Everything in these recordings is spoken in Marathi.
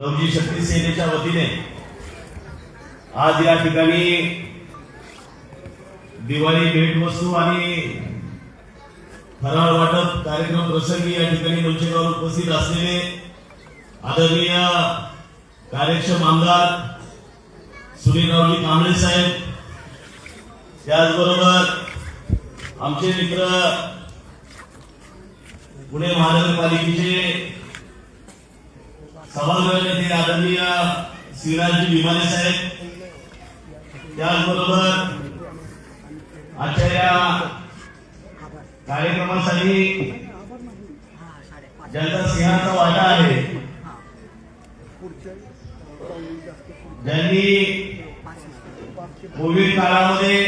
नवजी शक्ती सेनेच्या वतीने आज या ठिकाणी दिवाळी भेटवस्तू आणि फराळ वाटप कार्यक्रम प्रसंगी या ठिकाणी लोचेगाव उपस्थित असलेले आदरणीय कार्यक्षम आमदार सुनीलरावजी कांबळे साहेब त्याचबरोबर आमचे मित्र पुणे महानगरपालिकेचे सभागृह नेते आदरणीय श्रीराजजी विमाने साहेब. त्याचबरोबर आजच्या या कार्यक्रमासाठी ज्यांचा सिंहाचा वाटा आहे ज्यांनी कोविड काळामध्ये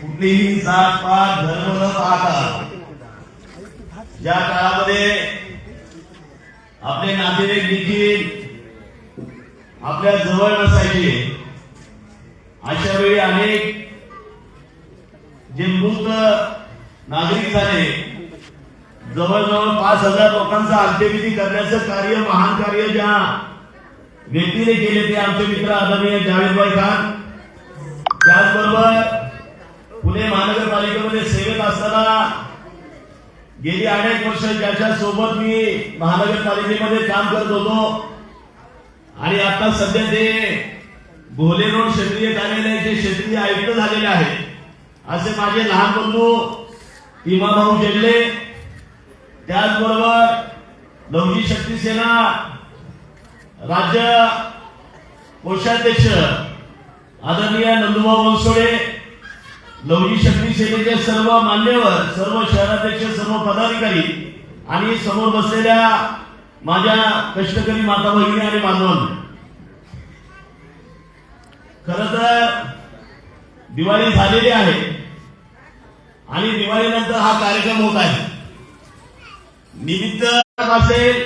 कुठलीही जात पात धर्म न पाहता ज्या काळामध्ये आपले नातेवाईक देखील आपल्या जवळ नसायचे. अशा वेळी अनेक जे मृत नागरिक झाले. जवळजवळ पाच हजार लोकांचा अंत्यविधी करण्याचं कार्य महान कार्य ज्या व्यक्तीने केले ते आमचे मित्र आदरणीय जावेदभाई खान. त्याचबरोबर पुणे महानगरपालिकेमध्ये सेवेत असताना गेली अनेक वर्ष ज्याच्या सोबत मी महानगरपालिकेमध्ये काम करत होतो. आणि आता सध्या ते भोले रोड क्षेत्रीय कार्यालयाचे क्षेत्रीय आयुक्त झालेले आहेत. असे माझे लहान बंधू भाऊ जेल्ले त्याचबरोबर लवजी शक्ती सेना राज्य कोषाध्यक्ष आदरणीय नंदुभाऊ बनसोडे लवजी शक्ती सेनेचे सर्व मान्यवर सर्व शहराध्यक्ष सर्व पदाधिकारी आणि समोर बसलेल्या माझ्या कष्टकरी माता भगिनी आणि बांधवांनो खर तर दिवाळी झालेली आहे आणि दिवाळीनंतर हा कार्यक्रम होत आहे. निमित्त असेल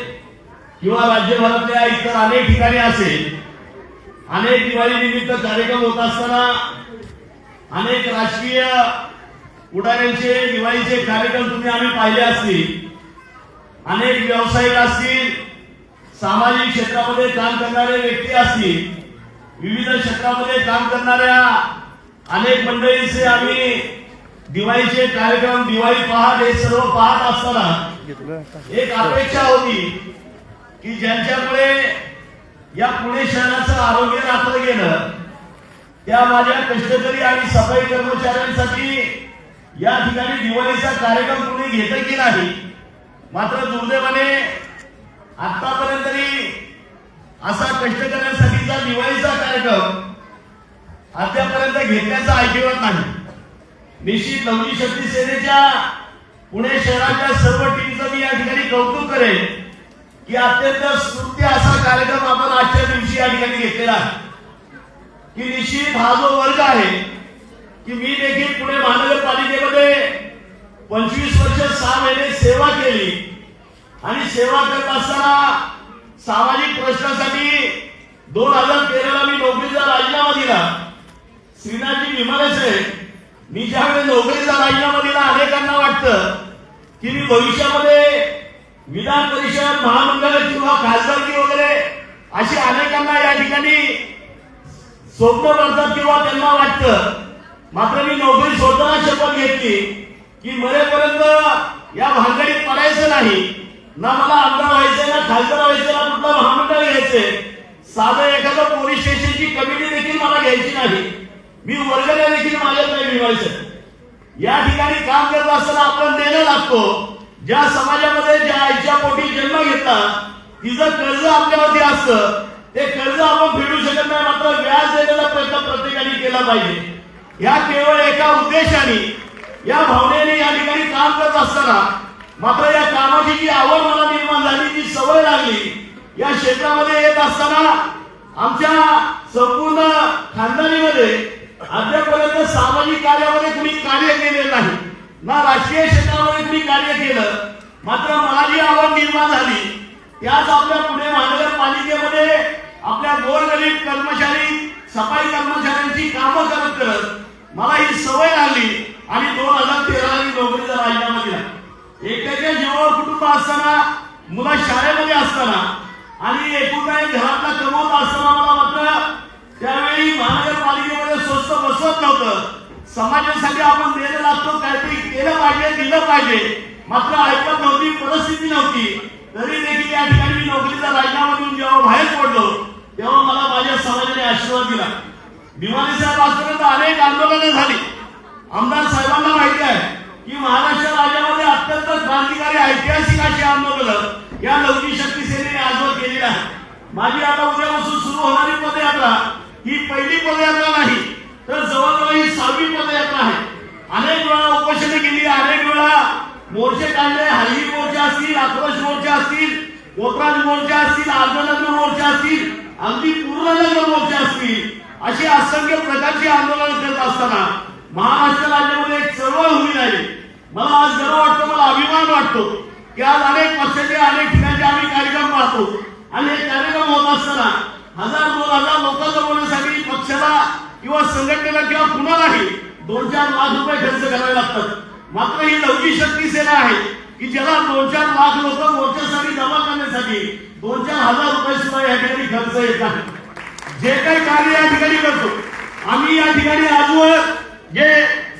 किंवा राज्यभरातल्या इतर अनेक ठिकाणी असेल अनेक दिवाळी निमित्त कार्यक्रम होत असताना अनेक राजकीय पुढाऱ्यांचे दिवाळीचे कार्यक्रम तुम्ही आम्ही पाहिले असतील. अनेक व्यावसायिक असतील सामाजिक क्षेत्रामध्ये काम करणारे व्यक्ती असतील विविध क्षेत्रामध्ये काम करणाऱ्या अनेक मंडळींचे आम्ही दिवाळीचे कार्यक्रम दिवाळी पहाट हे सर्व पाहत असताना एक अपेक्षा होती की ज्यांच्यामुळे या पुणे शहराचं आरोग्य राखलं गेलं त्या माझ्या कष्टकरी आणि सफाई कर्मचाऱ्यांसाठी या ठिकाणी दिवाळीचा कार्यक्रम कुणी घेत की नाही? मात्र दुर्दैवाने आतापर्यंत तरी असा कष्टकऱ्यांसाठीचा दिवाळीचा कार्यक्रम अद्यापर्यंत घेतल्याचा ऐकिवत नाही. निश्चित नवजी शक्ती सेनेच्या पुणे शहराच्या सर्व टीमचं मी या ठिकाणी कौतुक करेन की अत्यंत स्तृत्य असा कार्यक्रम आपण आजच्या दिवशी या ठिकाणी घेतलेला आहे. की निश्चित हा जो वर्ग आहे की मी देखील पुणे महानगरपालिकेमध्ये पंचवीस वर्ष सहा महिने सेवा केली. आणि सेवा करत असताना सामाजिक प्रश्नासाठी दोन हजार तेराला मी नोकरीचा राजीनामा दिला. श्रीनाथजी विमानच आहे. मी ज्यावेळेस नोकरीचा राजीनामा दिला अनेकांना वाटतं की मी भविष्यामध्ये विधान परिषद महामंडळ किंवा खासदारकी वगैरे अशी अनेकांना या ठिकाणी स्वप्न पडतात किंवा त्यांना वाटतं. मात्र मी नोकरी सोडताना शपथ घेतली की मरेपर्यंत या भानगडीत पडायचं नाही. ना मला आमदार व्हायचंय ना खासदार व्हायचं ना कुठलं महामंडळ घ्यायचंय. साधं एखादं पोलीस स्टेशनची कमिटी देखील मला घ्यायची नाही. मी वर्गण्या देखील माझ्यात नाही मिळवायचं या ठिकाणी काम करत असताना आपण देणं लागतो. ज्या समाजामध्ये ज्या आईच्या पोटी जन्म घेतला तिचं कर्ज आपल्यावरती असतं. ते कर्ज आपण फेडू शकत नाही मात्र व्याज देण्याचा प्रयत्न प्रत्येकाने केला पाहिजे. या केवळ एका उद्देशाने या भावनेने या ठिकाणी काम करत असताना मात्र या कामाची जी आवड मला निर्माण झाली जी सवय लागली या क्षेत्रामध्ये येत असताना आमच्या संपूर्ण खानदानीमध्ये अद्यापर्यंत सामाजिक कार्यामध्ये कुणी कार्य केलेलं नाही. ना राजकीय क्षेत्रामध्ये कुणी कार्य केलं मात्र मला जी आवड निर्माण झाली त्याच आपल्या पुणे महानगरपालिकेमध्ये आपल्या गोरगरीब कर्मचारी सफाई कर्मचाऱ्यांची कामं करत करत मला ही सवय लागली आणि दोन हजार तेरा मी नोकरीचा राजीनामा दिला. एकट्याच्या जीवावर कुटुंब असताना मुलं शाळेमध्ये असताना आणि एकूण एक घरातला कमवत असताना मला मात्र त्यावेळी महानगरपालिकेमध्ये स्वस्त बसवत नव्हतं. समाजासाठी आपण देणं लागतो काहीतरी केलं पाहिजे दिलं पाहिजे. मात्र ऐकत नव्हती परिस्थिती नव्हती. तरी देखील या ठिकाणी मी नोकरीचा राजीनामा देऊन जेव्हा बाहेर पडलो तेव्हा मला माझ्या समाजाने आशीर्वाद दिला. भिवानी साहेब आजपर्यंत अनेक आंदोलनं झाली. आमदार साहेबांना माहिती आहे की महाराष्ट्र राज्यामध्ये अत्यंत क्रांतिकारी ऐतिहासिक अशी आंदोलनं या लवकी शक्ती सेनेने आजवर केलेली आहे माझी आता उद्यापासून सुरू होणारी पदयात्रा ही पहिली पदयात्रा नाही तर जवळजवळ ही सहावी पदयात्रा आहे. अनेक वेळा उपोषणे केली अनेक वेळा मोर्चे काढले हल्ली मोर्चे असतील आक्रोश मोर्चे असतील कोपराज मोर्चे असतील आंदोलन मोर्चे असतील अगदी पूर्णनगर मोर्चे असतील अशी असंख्य प्रकारची आंदोलन करत असताना महाराष्ट्र राज्यामध्ये एक चळवळ उभी नाही मला आज गर्व वाटतो मला अभिमान वाटतो की आज अनेक पक्षाचे अनेक ठिकाणचे आम्ही कार्यक्रम पाहतो. आणि हे कार्यक्रम होत असताना हजार दोन हजार लोक बोलण्यासाठी पक्षाला किंवा संघटनेला किंवा कुणालाही दोन चार लाख रुपये खर्च करावे लागतात. मात्र ही लवकी शक्ती सेना आहे की ज्याला दोन चार लाख लोक मोर्चासाठी जमा करण्यासाठी दोन चार हजार रुपये सुद्धा या ठिकाणी खर्च येत नाही. जे काही कार्य या ठिकाणी करतो आम्ही या ठिकाणी आजवर जे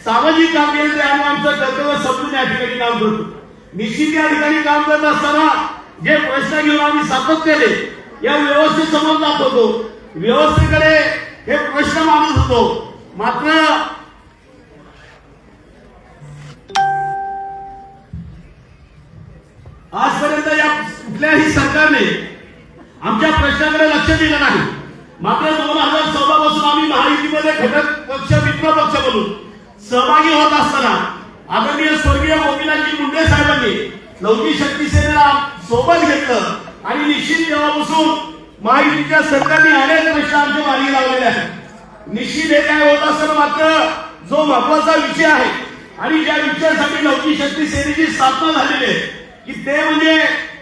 सामाजिक काम केलं ते आम्ही आमचं कर्तव्य समजून या ठिकाणी काम करतो. निश्चित या ठिकाणी काम करत असताना जे प्रश्न घेऊन आम्ही सातत्याने या व्यवस्थेसमोर जात होतो. व्यवस्थेकडे हे प्रश्न मानत होतो. मात्र आजपर्यंत या कुठल्याही सरकारने आमच्या प्रश्नाकडे लक्ष दिलं नाही. मात्र दोन हजार चौदा पासून आम्ही महायुतीमध्ये घटक पक्ष मित्र पक्ष म्हणून सहभागी होत असताना आदरणीय स्वर्गीय गोपीनाथजी मुंडे साहेबांनी लौकिक शक्ती सेनेला सोबत घेतलं आणि निश्चित तेव्हापासून महायुतीच्या सरकारने अनेक प्रश्न आमच्या मार्गी लावलेले आहेत. निश्चित हे काय होत असताना मात्र जो महत्त्वाचा विषय आहे आणि ज्या विषयासाठी लौकिक शक्ती सेनेची स्थापना झालेली आहे की ते म्हणजे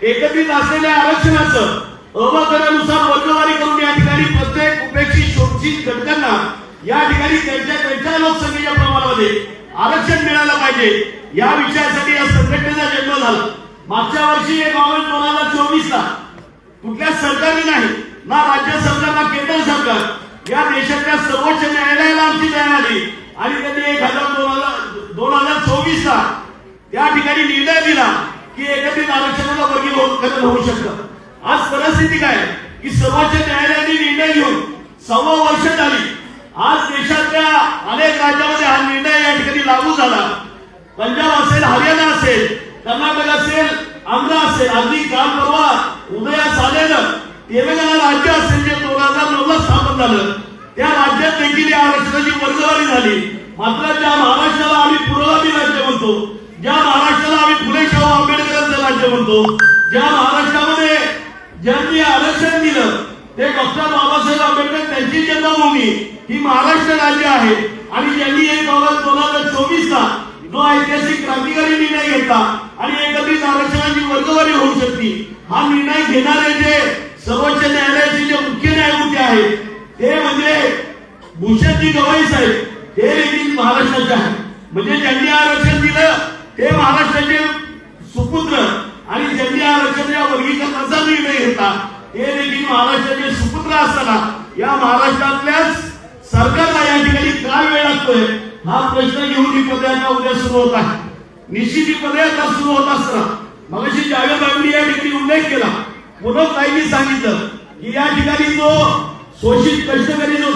एकत्रित असलेल्या आरक्षणाचं अवकरानुसार वर्गवारी करून या ठिकाणी प्रत्येक उपेक्षित शोषित घटकांना या ठिकाणी त्यांच्या त्यांच्या लोकसंख्येच्या प्रमाणामध्ये आरक्षण मिळालं पाहिजे. या विषयासाठी या संघटनेचा जन्म झाला. मागच्या वर्षी एक ऑगस्ट दोन हजार चोवीस ला कुठल्या सरकारने नाही ना राज्य सरकार ना केंद्र सरकार या देशातल्या सर्वोच्च न्यायालयाला आमची तयार आली. आणि त्यांनी एक हजार दोन हजार दोन हजार चोवीस ला त्या ठिकाणी निर्णय दिला. की एकत्रित आरक्षणाला वर्गीकरण होऊ शकतं. आज परिस्थिती काय? की सर्वोच्च न्यायालयाने निर्णय घेऊन सव्वा वर्ष झाली. आज देशातल्या अनेक राज्यामध्ये हा निर्णय या ठिकाणी लागू झाला. पंजाब असेल हरियाणा असेल कर्नाटक असेल आंध्र असेल अगदी काल परवा उदयास आलेलं तेलंगणा राज्य असेल जे दोन हजार नऊ ला स्थापन झालं. त्या राज्यात देखील या आरक्षणाची वर्गवारी झाली. मात्र ज्या महाराष्ट्राला आम्ही पुरोगामी राज्य म्हणतो. ज्या आंबेडकरांचं म्हणतो. ज्या महाराष्ट्रामध्ये ज्यांनी आरक्षण दिलं ते डॉक्टर बाबासाहेब आंबेडकर त्यांची जन्मभूमी. ही महाराष्ट्र राज्य आहे. आणि ज्यांनी एक ऑगस्ट दोन हजार चोवीस ला जो ऐतिहासिक क्रांतिकारी निर्णय घेतला आणि एकत्रित आरक्षणाची वर्गवारी होऊ शकते हा निर्णय घेणारे जे सर्वोच्च न्यायालयाचे जे मुख्य न्यायमूर्ती आहेत ते म्हणजे भूषणजी गवाई साहेब. हे देखील महाराष्ट्राचे आहेत. म्हणजे ज्यांनी आरक्षण दिलं ते महाराष्ट्राचे या या वर्गीकरणाचा निर्णय घेता हे देखील महाराष्ट्राचे सुपुत्र असताना या महाराष्ट्रातल्याच सरकारला या ठिकाणी काय वेळ लागतोय हा प्रश्न घेऊन ही पदयात्रा उद्या सुरू होत आहे. निश्चित ही पदयात्रा सुरू होत असताना मगाशी जावेद बांगडी या ठिकाणी उल्लेख केला पुन्हा काहींनी सांगितलं की या ठिकाणी जो शोषित कष्टकरी जो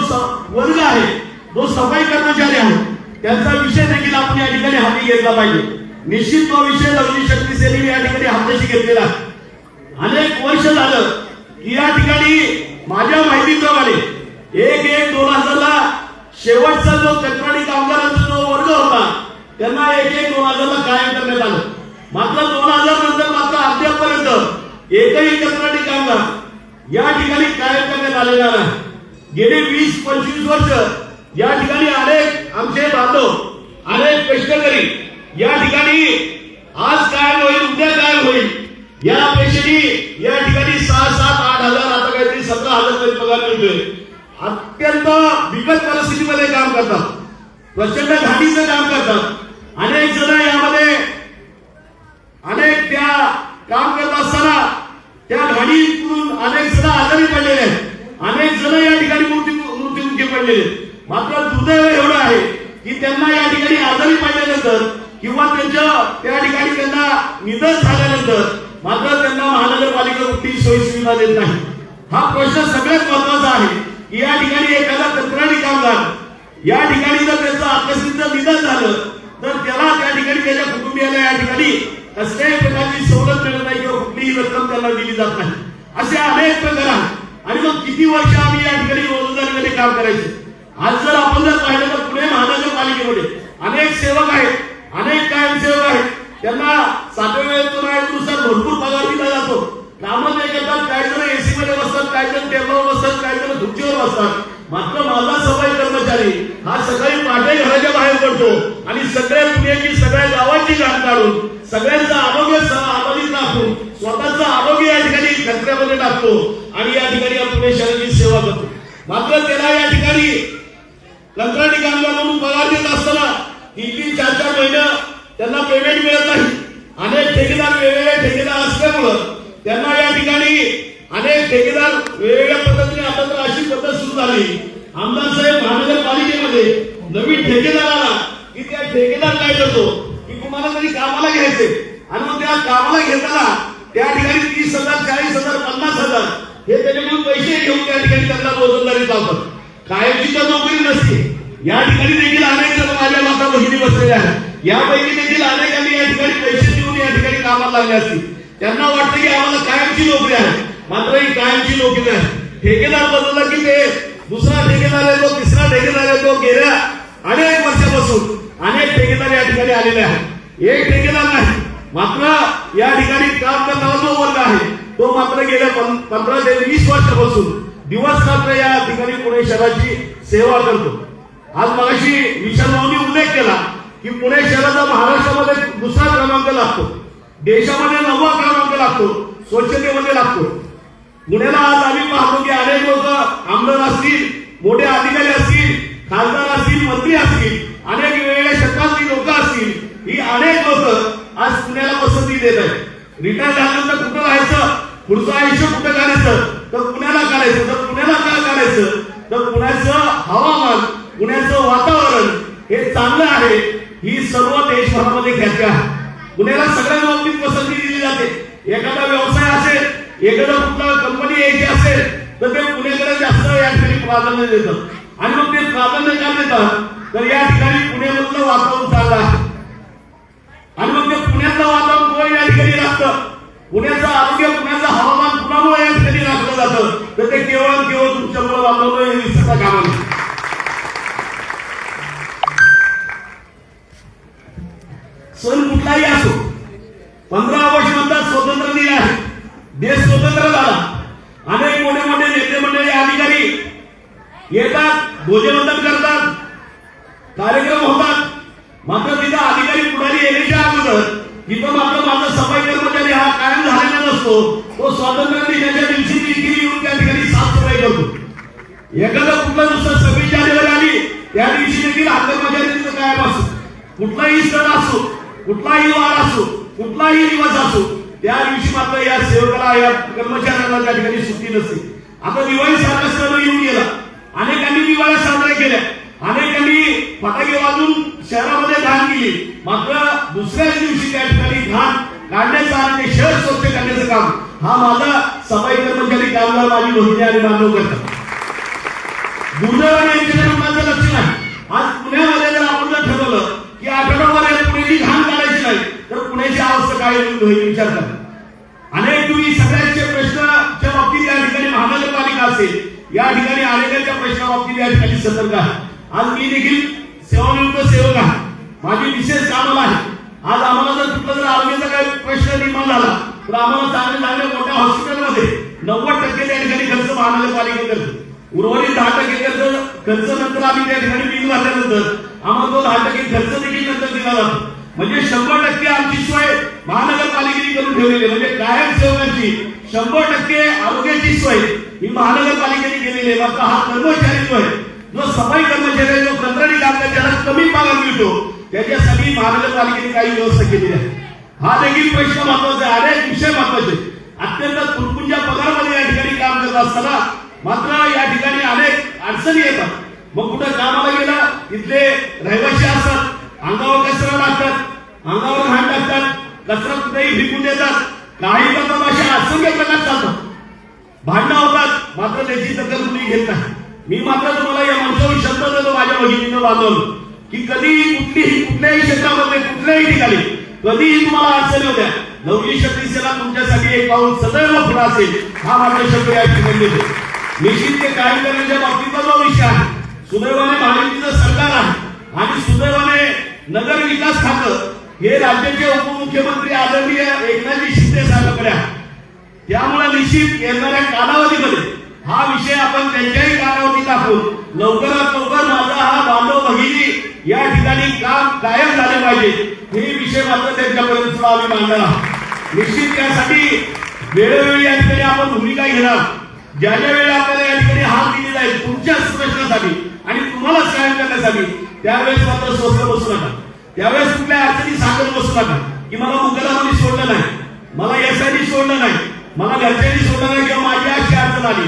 वर्ग आहे जो सफाई कर्मचारी आहे त्यांचा विषय देखील आपण या ठिकाणी हाती घेतला पाहिजे. निश्चित तो विषय अग्निशक्ती सेनेने या ठिकाणी हाताशी घेतलेला आहे. वर्ष झालं. की या ठिकाणी माझ्या माहितीप्रमाणे एक एक दोन हजारला शेवटचा जो कंत्राटी कामगारांचा जो वर्ग होता त्यांना एक एक दोन हजारला कायम करण्यात आलं. मात्र दोन हजार नंतर मात्र अद्यापर्यंत एकही कंत्राटी कामगार या ठिकाणी कायम करण्यात आलेला नाही. गेले वीस पंचवीस वर्ष या ठिकाणी अनेक आमचे बांधव अनेक कष्टकरी या ठिकाणी आज काय होईल उद्या काय होईल. या पैशाने या ठिकाणी सहा सात आठ हजार आता काहीतरी सतरा हजार तरी पगार मिळतोय. अत्यंत बिकट परिस्थितीमध्ये काम करतात. प्रचंड घाटीचं काम करतात. अनेक जण यामध्ये अनेक त्या काम करत असताना त्या घाणीतून अनेक जण आजारी पडलेले आहेत. अनेक जण या ठिकाणी मूर्ती मूर्तीमुखी पडलेले मात्र दुर्दैव एवढं आहे की त्यांना या ठिकाणी आजारी पडल्यानंतर किंवा त्यांच्या त्या ठिकाणी त्यांना निधन झाल्यानंतर मात्र त्यांना महानगरपालिका कुठलीही सोयी सुविधा देत नाही. हा प्रश्न सगळ्यात महत्त्वाचा आहे. की या ठिकाणी एखादा कंत्राटी कामगार या ठिकाणी जर त्याचं आकस्मिक निधन झालं तर त्याला त्या ठिकाणी त्याच्या कुटुंबियाला या ठिकाणी कसल्याही प्रकारची सवलत मिळत नाही किंवा कुठलीही रक्कम त्यांना दिली जात नाही. असे अनेक प्रकार आहेत. आणि मग किती वर्ष आम्ही या ठिकाणी रोजगारीमध्ये काम करायचे? आज जर आपण जर पाहिलं तर पुणे महानगरपालिकेमध्ये अनेक सेवक आहेत अनेक कायमसेवक आहेत. त्यांना सातव्या वेतनानुसार भरपूर पगार दिला जातो. कामं ते करतात काही जण एसी मध्ये बसतात काही जण टेबलवर बसतात काही जण खुर्चीवर बसतात. मात्र माझा सफाई कर्मचारी हा सकाळी पहाटे घराच्या बाहेर पडतो आणि सगळ्या पुण्याची सगळ्या गावाची घाण काढून सगळ्यांचं आरोग्य आबाधित टाकून स्वतःचं आरोग्य या ठिकाणी खतऱ्यामध्ये टाकतो आणि या ठिकाणी या पुणे शहराची सेवा करतो. मात्र त्याला या ठिकाणी कंत्राटी कामगार म्हणून पगार देत असताना तीन तीन चार चार महिन्या त्यांना पेमेंट मिळत नाही. अनेक ठेकेदार वेगवेगळे ठेकेदार असल्यामुळं त्यांना या ठिकाणी अनेक ठेकेदार वेगवेगळ्या पद्धतीने आता तर अशी पद्धत सुरू झाली. आमदार साहेब महानगरपालिकेमध्ये नवीन ठेकेदार आला की त्या ठेकेदार काय करतो की तुम्हाला तरी कामाला घ्यायचे. आणि मग त्या कामाला घेताना त्या ठिकाणी तीस हजार चाळीस हजार पन्नास हजार हे त्याच्याकडून पैसे घेऊन त्या ठिकाणी त्यांना रोजंदारी लावतात कायमची तर नोकरी नसते. या ठिकाणी देखील अनेक जण माझ्या माता बहिणी बसलेल्या आहेत. यापैकी देखील अनेकांनी या ठिकाणी पैसे देऊन या ठिकाणी कामाला लागले असतील. त्यांना वाटतं की आम्हाला कायमची नोकरी आहे. मात्र ही कायमची नोकरी नाही. ठेकेदार बदलला की ते दुसरा ठेकेदार येतो तिसरा ठेकेदार येतो गेल्या अनेक वर्षापासून अनेक ठेकेदार या ठिकाणी आलेले आहेत. एक ठेकेदार नाही मात्र या ठिकाणी काम करणारा जो वर्ग आहे तो मात्र गेल्या पंधरा ते वीस वर्षापासून दिवस रात्र या ठिकाणी पुणे शहराची सेवा करतो. आज मगाशी विशाल भाऊनी उल्लेख केला की पुणे शहराचा महाराष्ट्रामध्ये दुसरा क्रमांक लागतो. देशामध्ये नववा क्रमांक लागतो. स्वच्छतेमध्ये लागतो. पुण्याला आज आम्ही पाहतो की अनेक लोक आमदार असतील मोठे अधिकारी असतील खासदार असतील मंत्री असतील अनेक वेगवेगळ्या क्षेत्रातली लोक असतील ही अनेक लोक आज पुण्याला पसंती देत आहेत. रिटायर झाल्यानंतर कुठं राहायचं? पुढचं आयुष्य कुठं काढायचं? तर पुण्याला काढायचं. तर पुण्याला का काढायचं? तर पुण्याचं हवामान पुण्याचं वातावरण हे चांगलं आहे. ही सर्व देशभरामध्ये ख्याती आहे. पुण्याला सगळ्या बाबतीत पसंती दिली जाते. एखादा व्यवसाय असेल एखादा कुठला कंपनी यायची असेल तर ते पुण्याकडे जास्त या ठिकाणी प्राधान्य देतात आणि मग ते प्राधान्य का देतात? तर या ठिकाणी पुण्यामधलं वातावरण चाललं आहे. आणि मग ते पुण्याचं वातावरण कोण या ठिकाणी लागतं? पुण्याचं आरोग्य पुण्याचं हवामान कुणामुळे या ठिकाणी राखलं जातं? तर ते केवळ केवळ तुमच्यामुळे वातावरण दिसतं विसरता कामा एखादा कुठला दुसरा सव्वीस जानेवारी आली त्या दिवशी देखील हा कर्मचारी असो. कुठलाही सण असो कुठलाही वार असो कुठलाही दिवस असो त्या दिवशी मात्र या सेवकाला या कर्मचाऱ्यांना त्या ठिकाणी सुट्टी नसते. आता दिवाळी साजरा सण येऊन गेला. अनेकांनी दिवाळ्या साजऱ्या केल्या. अनेकांनी फटाके वाजून शहरामध्ये घाण केली. मात्र दुसऱ्याच दिवशी त्या ठिकाणी घाण काढण्याचं आणि शहर स्वच्छ करण्याचं काम हा माझा सफाई कर्मचारी कामगार माझी भगिनी आणि मानव करतात. दुर्दैवाने यांच्याकडे कुणाचं लक्ष नाही. आज पुण्यामध्ये जर आपण ठरवलं की आठवड्यामध्ये पुण्याची घाण काढायची नाही तर पुण्याची अवस्था काय होईल विचार करा. अनेक तुम्ही सगळ्यांचे प्रश्नाच्या बाबतीत या ठिकाणी महानगरपालिका असेल या ठिकाणी अनेकांच्या प्रश्नाबाबतीत या ठिकाणी सतर्क आहे आज मी देखील सेवानिवृत्त सेवक आहे माझी विशेष कामाला आहे. आज आम्हाला जर कुठला जर आरोग्याचा काही प्रश्न निर्माण झाला तर आम्हाला चांगल्या चांगल्या मोठ्या हॉस्पिटलमध्ये नव्वद टक्के त्या ठिकाणी खर्च महानगरपालिका करते. उर्वरित दहा टक्के खर्च खर्च नंतर आम्ही त्या ठिकाणी बिल भरल्यानंतर आम्हाला तो दहा टक्के खर्च देखील नंतर दिला जातो. म्हणजे शंभर टक्के आमची सोय महानगरपालिकेने करून ठेवलेली म्हणजे कायम सेवकांची शंभर टक्के आरोग्याची सोय ही महानगरपालिकेने केलेली आहे. मात्र हा कर्मचारी जो आहे जो सफाई कर्मचारी आहे जो कंत्राटी कामगार त्याला कमी पगार मिळतो. त्याच्यासाठी महानगरपालिकेने काही व्यवस्था केलेली आहे. हा देखील प्रश्न महत्त्वाचा आहे. अनेक विषय महत्त्वाचे अत्यंत तुटपुंच्या पगारमध्ये या ठिकाणी काम करत असताना मात्र या ठिकाणी अनेक अडचणी येतात. मग कुठं कामाला गेला तिथले रहिवासी असतात अंगावर कचरा लागतात अंगावर घाण टाकतात कचरा कुठेही फेकून देतात. काही का अशा असंख्य प्रकार चालतात. भांडणं होतात मात्र त्याची दखल कुणी घेत नाही. मी मात्र तुम्हाला या माणसावर शब्द देतो माझ्या भगिनीनं वाजवलं की कधीही कुठलीही कुठल्याही क्षेत्रामध्ये कुठल्याही ठिकाणी कधीही तुम्हाला अडचणी होत्या नवली शक्ती सेना तुमच्यासाठी एक पाऊल सदैव पुढे असेल हा माझा शब्द या ठिकाणी देतो. निश्चित ते कायम करण्याच्या बाबतीतला जो विषय आहे. सुदैवाने महायुतीचं सरकार आहे आणि सुदैवाने नगर विकास खातं हे राज्याचे उपमुख्यमंत्री आदरणीय एकनाथजी शिंदे साहेबांकडे आहे. त्यामुळे निश्चित येणाऱ्या कालावधीमध्ये हा विषय आपण त्यांच्याही कालावधी दाखवून लवकरात लवकर माझा हा बांधव भगिनी या ठिकाणी काम कायम झाले पाहिजे हे विषय मात्र त्यांच्यापर्यंत सुद्धा आम्ही मांडणार आहोत. निश्चित त्यासाठी वेळोवेळी या ठिकाणी आपण भूमिका घेणार ज्या ज्या वेळेला आपल्याला या ठिकाणी हात दिली जाईल तुमच्याच प्रश्नासाठी आणि तुम्हाला कायम करण्यासाठी त्यावेळेस मात्र स्वस्त बसू नका. त्यावेळेस कुठल्या अडचणी सांगत बसू नका. की मला मुकदमाने सोडलं नाही मला यासाठी सोडलं नाही मला घरच्यांनी सोडलं नाही किंवा माझी अशी अडचण आली.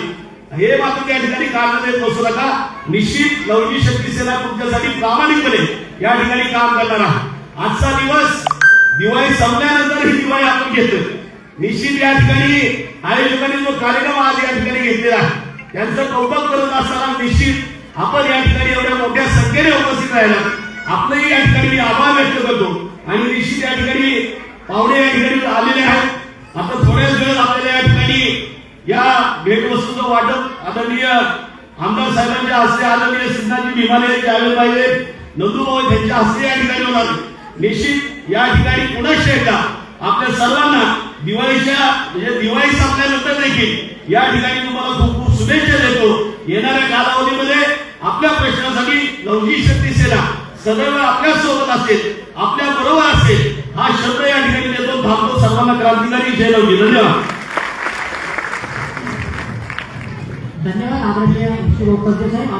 हे मात्र त्या ठिकाणी कारण देत बसू नका. निश्चित लवजी शक्ती सेना तुमच्यासाठी प्रामाणिकपणे या ठिकाणी काम करणार आहात आजचा दिवस दिवाळी संपल्यानंतर ही दिवाळी आपण घेतोय. निश्चित या ठिकाणी आयोजकांनी जो कार्यक्रम आज या ठिकाणी घेतलेला त्यांचं कौतुक करत असताना निश्चित आपण या ठिकाणी एवढ्या मोठ्या संख्येने उपस्थित राहिला. आपलंही या ठिकाणी आभार व्यक्त करतो. आणि निश्चित या ठिकाणी पाहुणे या ठिकाणी आलेले आहेत. आता थोड्याच वेळात आपल्याला या ठिकाणी या भेटवस्तूचं वाटप आदरणीय आमदार साहेबांच्या हस्ते आदरणीय सिद्धांजी भीमाने द्यावे पाहिजे नंदूभाऊ त्यांच्या हस्ते या ठिकाणी होणार. निश्चित या ठिकाणी पुन्हा एकदा आपल्या सर्वांना दिवाळीच्या म्हणजे दिवाळी संपल्यानंतर देखील या ठिकाणी तुम्हाला खूप खूप शुभेच्छा देतो. येणाऱ्या कालावधीमध्ये आपल्या प्रश्नासाठी लवजी शक्ती सेना सदैव आपल्यासोबत असेल आपल्या बरोबर असेल हा शब्द या ठिकाणी देतो. थांबतो. सर्वांना क्रांतिकारी जय लवजी धन्यवाद. धन्यवाद आदरणीय श्री साहेब.